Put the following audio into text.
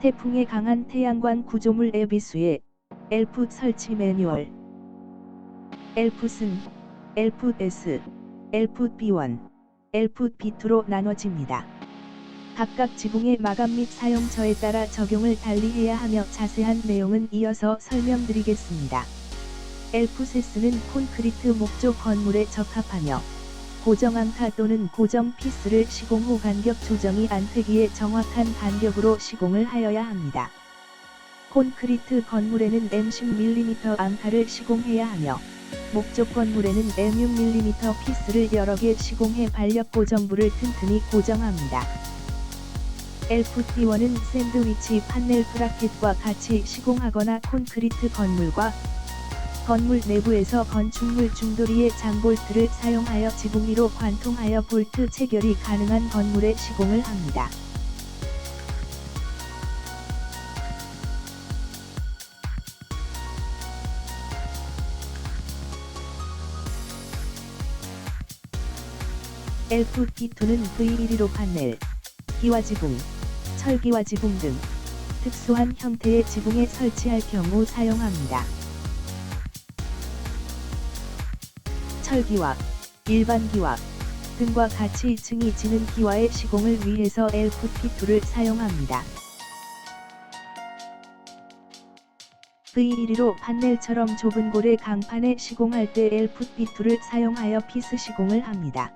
태풍에 강한 태양광 구조물 에비스의 엘프 설치 매뉴얼 엘풋은 엘풋-S, 엘풋-B1, 엘풋-B2로 나눠집니다. 각각 지붕의 마감 및 사용처에 따라 적용을 달리해야 하며 자세한 내용은 이어서 설명드리겠습니다. 엘풋S는 콘크리트 목조 건물에 적합하며 고정앙타 또는 고정 피스를 시공 후 간격 조정이 안 되기에 정확한 간격으로 시공을 하여야 합니다. 콘크리트 건물에는 M10mm 앙타를 시공해야 하며 목조 건물에는 M6mm 피스를 여러 개 시공해 반력 고정부를 튼튼히 고정합니다. LFT1은 샌드위치 판넬 브라켓과 같이 시공하거나 콘크리트 건물과 건물 내부에서 건축물 중도리의 장볼트를 사용하여 지붕 위로 관통하여 볼트 체결이 가능한 건물에 시공을 합니다. LFT2는 V1로 판넬, 기와 지붕, 철기와 지붕 등 특수한 형태의 지붕에 설치할 경우 사용합니다. 철기와 일반 기와 등과 같이 층이 지는 기와의 시공을 위해서 LFT2를 사용합니다. V1로 판넬처럼 좁은 고래 강판에 시공할 때 LFT2를 사용하여 피스 시공을 합니다.